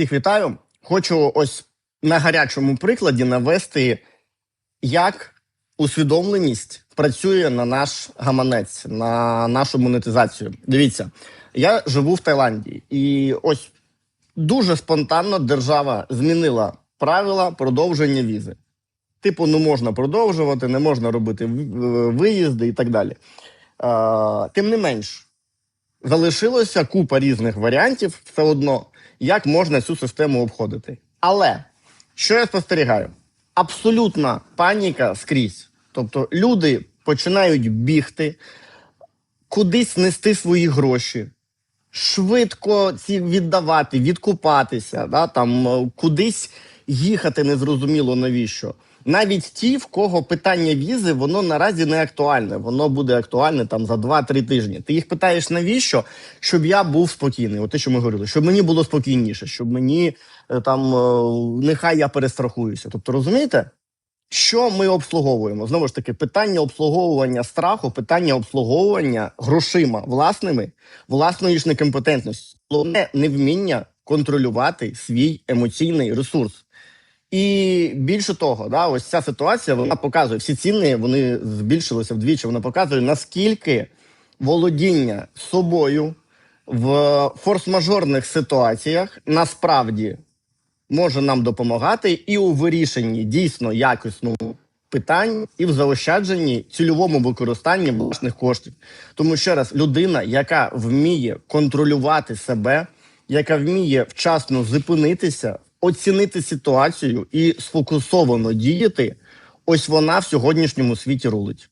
Всіх вітаю. Хочу ось на гарячому прикладі навести, як усвідомленість працює на наш гаманець, на нашу монетизацію. Дивіться, я живу в Таїланді, і ось дуже спонтанно держава змінила правила продовження візи. Типу, не можна продовжувати, не можна робити виїзди і так далі. Тим не менш, залишилося купа різних варіантів все одно, як можна цю систему обходити. Але що я спостерігаю? Абсолютна паніка скрізь. Тобто люди починають бігти, кудись нести свої гроші, швидко ці віддавати, відкупатися, да, там, е, кудись їхати незрозуміло навіщо. Навіть ті, в кого питання візи, воно наразі не актуальне. Воно буде актуальне там за 2-3 тижні. Ти їх питаєш, навіщо? Щоб я був спокійний. От те, що ми говорили, щоб мені було спокійніше, щоб мені е, там е, нехай я перестрахуюся. Тобто, розумієте? Що ми обслуговуємо? Знову ж таки, питання обслуговування страху, питання обслуговування грошима власними, власної ж некомпетентності, головне невміння контролювати свій емоційний ресурс. І більше того, да, ось ця ситуація вона показує всі ціни, вони збільшилися вдвічі. Вона показує наскільки володіння собою в форс-мажорних ситуаціях насправді може нам допомагати і у вирішенні дійсно якісного питань, і в заощадженні цільовому використанні власних коштів. Тому ще раз, людина, яка вміє контролювати себе, яка вміє вчасно зупинитися, оцінити ситуацію і сфокусовано діяти, ось вона в сьогоднішньому світі рулить.